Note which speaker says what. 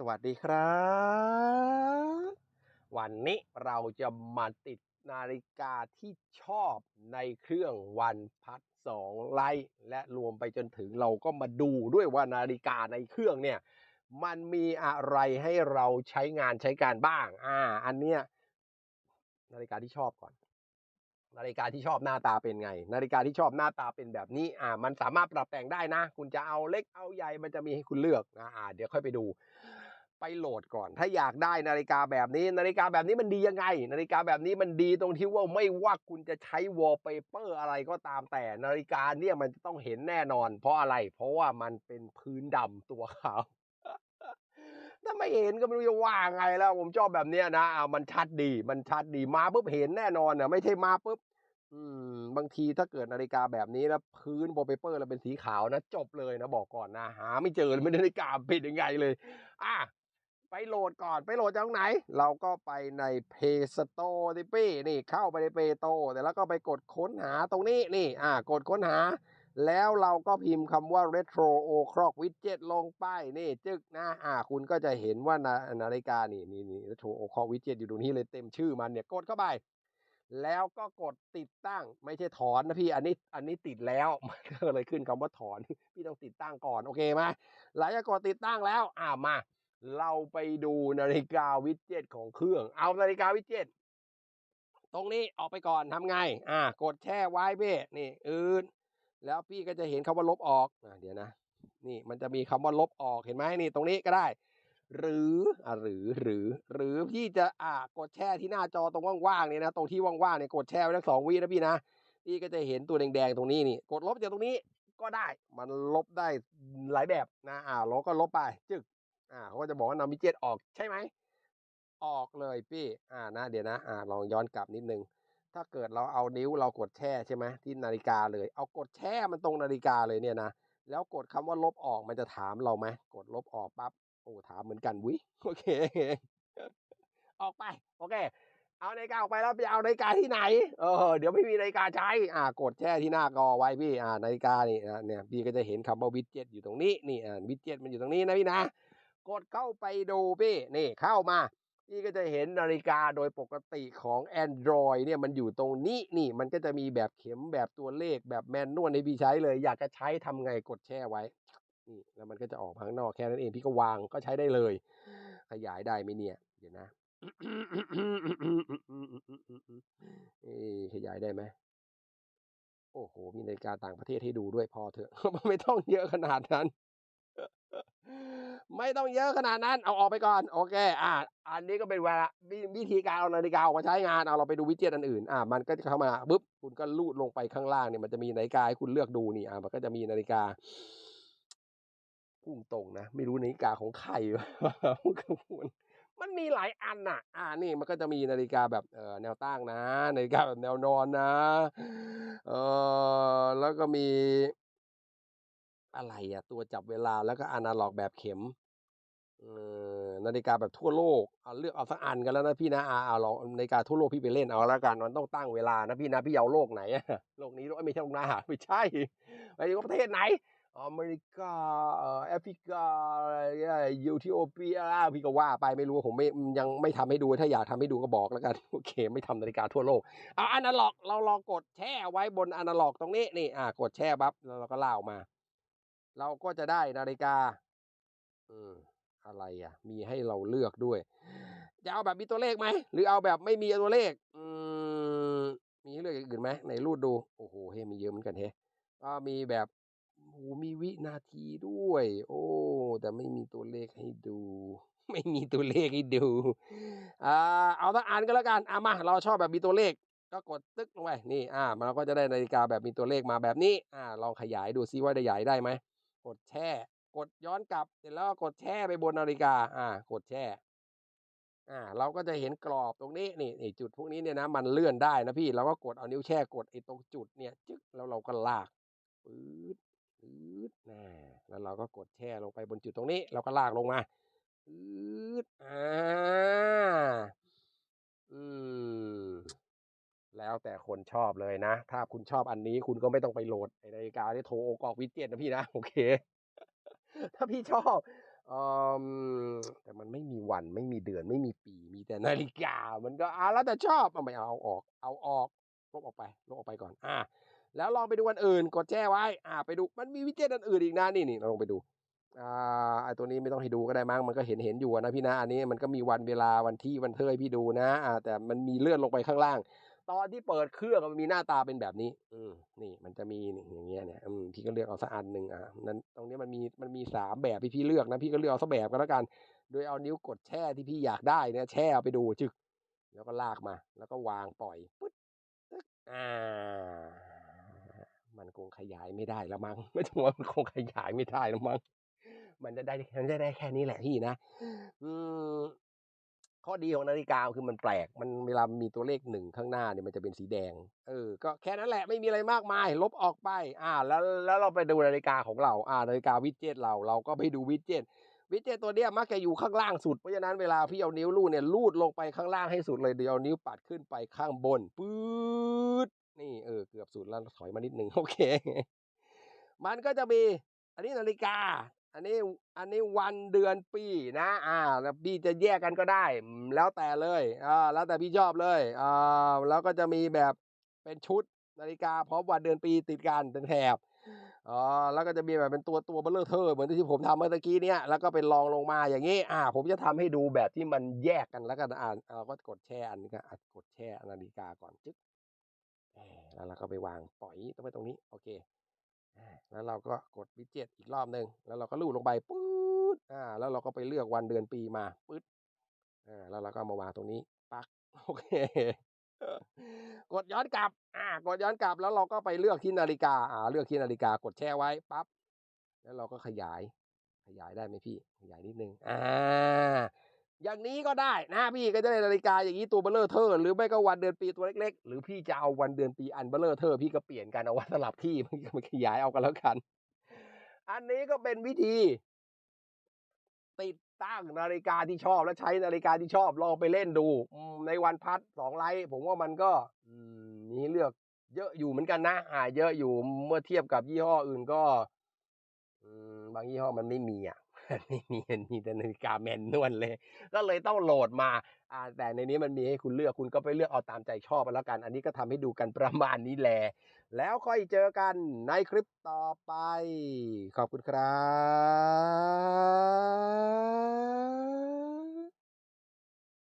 Speaker 1: สวัสดีครับ วันนี้เราจะมาติดนาฬิกาที่ชอบในเครื่องวันพัดสองไลท์และรวมไปจนถึงเราก็มาดูด้วยว่านาฬิกาในเครื่องเนี่ยมันมีอะไรให้เราใช้งานใช้การบ้าง อ่า อันเนี้ยนาฬิกาที่ชอบก่อน นาฬิกาที่ชอบหน้าตาเป็นไง นาฬิกาที่ชอบหน้าตาเป็นแบบนี้ อ่า มันสามารถปรับแต่งได้นะ คุณจะเอาเล็กเอาใหญ่มันจะมีให้คุณเลือกนะอ่า เดี๋ยวค่อยไปดู ไปโหลดก่อน ถ้าอยากได้นาฬิกาแบบนี้ นาฬิกาแบบนี้มันดียังไง นาฬิกาแบบนี้มันดีตรงที่ว่าไม่ว่าคุณจะใช้วอลเปเปอร์อะไรก็ตามแต่ นาฬิกาเนี่ยมันจะต้องเห็นแน่นอน เพราะอะไร เพราะว่ามันเป็นพื้นดำตัวขาวถ้าไม่เห็นก็ไม่รู้จะว่าไงแล้ว ผมชอบแบบเนี้ยนะอ่ามันชัดดี มันชัดดีมาปุ๊บเห็นแน่นอนเนี่ยไม่ใช่มาปุ๊บอืม บางทีถ้าเกิดนาฬิกาแบบนี้แล้วพื้นวอลเปเปอร์เราเป็นสีขาวนะ จบเลยนะ บอกก่อนนะ หาไม่เจอเลยไม่นาฬิกาเป็นยังไงเลย อะ โหลดก่อนไปโหลดจากตรงไหน เราก็ไปใน Play Store ดิพี่นี่เข้าไปใน Play Store แต่แล้วก็ไปกดค้นหาตรงนี้นี่อ่ากดค้นหา แล้วเราก็พิมพ์คำว่า Retro O'Clock Widget ลงไปนี่ จึกนะอ่าคุณก็จะเห็นว่านานาฬิกานี่นี่นี่ Retro O'Clock Widget อยู่ตรงนี้เลยเต็มชื่อมันเนี่ยกดเข้าไปแล้วก็กดติดตั้งไม่ใช่ถอนนะพี่อันนี้อันนี้ติดแล้วมันก็เลยขึ้นคำว่าถอน พี่ต้องติดตั้งก่อนโอเคไหมหลังจากกดติดตั้งแล้วอ่ามา เราไปดูนาฬิกาวิดเจ็ตของเครื่อง เอานาฬิกาวิดเจ็ตตรงนี้ออกไปก่อนทำไง อ่า กดแช่ไว้เบ้นี่อืนแล้วพี่ก็จะเห็นคำว่าลบออกอ่าเดี๋ยวนะ นี่มันจะมีคำว่าลบออกเห็นไหมนี่ตรงนี้ก็ได้ หรืออ่าหรือหรือ หรือพี่จะอ่ากดแช่ที่หน้าจอตรงว่างๆเนี่ยนะ ตรงที่ว่างๆเนี่ยกดแช่ไว้ทั้งสองวินะพี่นะพี่ก็จะเห็นตัวแดงๆตรงนี้นี่ กดลบจากตรงนี้ก็ได้ มันลบได้หลายแบบนะ อ่าเราก็ลบไปจึก อ่าเขาก็จะบอกว่านำวิเจตออกใช่ไหม ออกเลยพี่อ่านะเดี๋ยวนะอ่าลองย้อนกลับนิดนึง ถ้าเกิดเราเอานิ้วเรากดแช่ใช่ไหมที่นาฬิกาเลย เอากดแช่มันตรงนาฬิกาเลยเนี่ยนะแล้วกดคำว่าลบออกมันจะถามเราไหมกดลบออกปั๊บโอ้ถามเหมือนกันวิโอเค ออกไป โอเค เอานาฬิกาออกไปแล้วไปเอานาฬิกาที่ไหนเออเดี๋ยวไม่มีนาฬิกาใช้อ่ากดแช่ที่หน้ากอไว้พี่อ่านาฬิกานี่นะเนี่ยพี่ก็จะเห็นคำว่าวิดเจ็ตอยู่ตรงนี้นี่อ่าวิดเจ็ตมันอยู่ตรงนี้นะพี่นะ กดเข้าไปดูพี่นี่เข้ามาพี่ก็จะเห็นนาฬิกาโดยปกติของ Android เนี่ยมันอยู่ตรงนี้นี่มันก็จะมีแบบเข็มแบบตัวเลขแบบแมนนวลให้พี่ใช้เลย อยากจะใช้ทำไงกดแช่ไว้นี่แล้วมันก็จะออกข้างนอกแค่นั้นเองพี่ก็วางก็ใช้ได้เลย ขยายได้ไหมเนี่ยเดี๋ยวนะเอ๊ะขยายได้ไหมโอ้โห มีนาฬิกาต่างประเทศให้ดูด้วยพอเถอะ ไม่ต้องเยอะขนาดนั้น ไม่ต้องเยอะขนาดนั้นเอาออกไปก่อน โอเค อ่า อันนี้ก็เป็นเวลาวิวิธีการเอานาฬิกาออกมาใช้งานเอาเราไปดูวิดเจ็ตอันอื่นอ่ามันก็จะเข้ามาปุ๊บคุณก็ลูดลงไปข้างล่างเนี่ยมันจะมีนาฬิกาให้คุณเลือกดูนี่อ่ามันก็จะมีนาฬิกาพุ่งตรงนะ ไม่รู้นาฬิกาของใครมันมีหลายอันน่ะ อ่า นี่มันก็จะมีนาฬิกาแบบเอ่อแนวตั้งนะ นาฬิกาแบบแนวนอนนะ เออแล้วก็มี อะไรอะตัวจับเวลาแล้วก็อนาล็อกแบบเข็มนาฬิกาแบบทั่วโลกเอาเลือกเอาสักอันกันแล้วนะพี่นะเอาเอาลองนาฬิกาทั่วโลกพี่ไปเล่นเอาแล้วกันมันต้องตั้งเวลานะพี่นะพี่เอาโลกไหนโลกนี้โลกไม่ใช่โลกหน้าไม่ใช่ไปถึงประเทศไหนอเมริกาแอฟริกาอะไรยูทิโอเปียพี่ก็ว่าไปไม่รู้ผมไม่ยังไม่ทำให้ดูถ้าอยากทำให้ดูก็บอกแล้วกันโอเคไม่ทำนาฬิกาทั่วโลกเอาอนาล็อกเราลองกดแช่ไว้บนอนาล็อกตรงนี้นี่อ่ากดแช่ปั๊บแล้วเราก็เล่ามา เราก็จะได้นาฬิกาอืมอะไรอะ มีให้เราเลือกด้วย จะเอาแบบมีตัวเลขไหม หรือเอาแบบไม่มีตัวเลข อืมมีให้เลือกอย่างอื่นไหมไหนรูดดู โอ้โหเฮ้มีเยอะเหมือนกันเฮ้ก็มีแบบโอ้โหมีวินาทีด้วย โอ้ แต่ไม่มีตัวเลขให้ดู ไม่มีตัวเลขให้ดูอ่าเอาสักอันก็แล้วกันอะมา เราชอบแบบมีตัวเลข ก็กดตึ๊กลงไปนี่ อ่ามันก็จะได้นาฬิกาแบบมีตัวเลขมาแบบนี้ อ่าลองขยายดูซิว่าได้ใหญ่ได้ไหม กดแช่ กดย้อนกลับ เสร็จแล้วกดแช่ไปบนนาฬิกา อ่า กดแช่ อ่า เราก็จะเห็นกรอบตรงนี้นี่นี่จุดพวกนี้เนี่ยนะมันเลื่อนได้นะพี่เราก็กดเอานิ้วแช่กดไอ้ตรงจุดเนี่ยจึ๊กแล้วเราก็ลากปื๊ดปื๊ดน่แล้วเราก็กดแช่ลงไปบนจุดตรงนี้ เราก็ลากลงมาปื๊ดอ่าอืม แล้วแต่คนชอบเลยนะ ถ้าคุณชอบอันนี้คุณก็ไม่ต้องไปโหลดนาฬิกาที่โทรโอกอกวิเจ็ตนนะพี่นะ โอเค ถ้าพี่ชอบอแต่มันไม่มีวันไม่มีเดือนไม่มีปีมีแต่นาฬิกา มันก็อ่าแล้วแต่ชอบเอาไม่เอาออก เอาออกลบออกไปลบออกไปก่อน อ่าแล้วลองไปดูอันอื่นกดแช่ไว้ อ่าไปดูมันมีวิดเจ็ตอันอื่นอีกนะนี่นี่ลองไปดูอ่าไอตัวนี้ไม่ต้องให้ดูก็ได้มั้งมันก็เห็นเห็นอยู่นะพี่นะอันนี้มันก็มีวันเวลาวันที่วันเทยพี่ดูนะอ่าแต่มันมีเลื่อนลงไปข้างล่าง ตอนที่เปิดเครื่องมันมีหน้าตาเป็นแบบนี้ อืมนี่มันจะมีอย่างเงี้ยเนี่ยพี่ก็เลือกเอาสักอันหนึ่งอะนั้นตรงนี้มันมีมันมีสามแบบพี่พี่เลือกนะพี่ก็เลือกเอาสักแบบก็แล้วกัน โดยเอานิ้วกดแช่ที่พี่อยากได้เนี่ยแช่ไปดูจึก แล้วก็ลากมา แล้วก็วางปล่อยปึ๊ดอ่า มันคงขยายไม่ได้ละมั้งไม่ถึงว่ามันคงขยายไม่ได้ละมั้งมันจะได้มันจะได้แค่นี้แหละพี่นะ อืม ข้อดีของนาฬิกาคือมันแปลก มันเวลามีตัวเลขหนึ่งข้างหน้าเนี่ยมันจะเป็นสีแดง เออ ก็แค่นั้นแหละไม่มีอะไรมากมาย ลบออกไป อ่า แล้วแล้วเราไปดูนาฬิกาของเรา อ่า นาฬิกาวิดเจ็ตเรา เราก็ไปดูวิดเจ็ตวิดเจ็ตตัวเนี้ยมักจะอยู่ข้างล่างสุด เพราะฉะนั้นเวลาพี่เอานิ้วลูดเนี่ยลูดลงไปข้างล่างให้สุดเลย เดี๋ยวเอานิ้วปัดขึ้นไปข้างบน ปื๊ด นี่เออ เกือบสุดแล้วถอยมานิดหนึ่งโอเค มันก็จะมีอันนี้นาฬิกา อันนี้อันนี้วันเดือนปีนะอ่าแล้วพี่จะแยกกันก็ได้ แล้วแต่เลยอ่าแล้วแต่พี่ชอบเลยอ่าแล้วก็จะมีแบบเป็นชุดนาฬิกาพร้อมวันเดือนปีติดกันเป็นแถบอ๋อแล้วก็จะมีแบบเป็นตัวตัวเบลเลอร์เทอร์เหมือนที่ผมทำเมื่อตะกี้เนี้ยแล้วก็เป็นรองลงมาอย่างนี้อ่า ผมจะทำให้ดูแบบที่มันแยกกันแล้วกันอ่านเราก็กดแช่อันนี้ก็อะกดแช่นาฬิกาก่อนจึ๊กแล้วเราก็ไปวางปล่อยตรงไปตรงนี้โอเค แล้วเราก็กดวิดเจ็ตอีกรอบหนึ่งแล้วเราก็ลูดลงไปปื๊ดอ่า แล้วเราก็ไปเลือกวันเดือนปีมาปึ๊ดอ่าแล้วเราก็มาวางตรงนี้ ปักโอเค กดย้อนกลับ อ่า กดย้อนกลับแล้วเราก็ไปเลือกที่นาฬิกา อ่า เลือกที่นาฬิกากดแช่ไว้ปั๊บแล้วเราก็ขยาย ขยายได้ไหมพี่ ขยายนิดนึงอ่า อย่างนี้ก็ได้นะพี่ก็จะได้นาฬิกาอย่างนี้ตัวเบลเลอร์เทอร์หรือไม่ก็วันเดือนปีตัวเล็กๆ หรือพี่จะเอาวันเดือนปีอันเบลเลอร์เทอร์พี่ก็เปลี่ยนกันเอาไว้สลับที่มันมันขยายเอากันแล้วกัน อันนี้ก็เป็นวิธี ติดตั้งนาฬิกาที่ชอบและใช้นาฬิกาที่ชอบลองไปเล่นดูในวันพัดสองไลท์ผมว่ามันก็มีเลือกเยอะอยู่เหมือนกันนะอ่าเยอะอยู่เมื่อเทียบกับยี่ห้ออื่นก็บางยี่ห้อมันไม่มีอะ ไม่มีมีแต่นาฬิกาแมนนวลเลย ก็เลยต้องโหลดมาอ่าแต่ในนี้มันมีให้คุณเลือกคุณก็ไปเลือกเอาตามใจชอบไปแล้วกัน อันนี้ก็ทำให้ดูกันประมาณนี้แหละแล้วค่อยเจอกันในคลิปต่อไป ขอบคุณครับ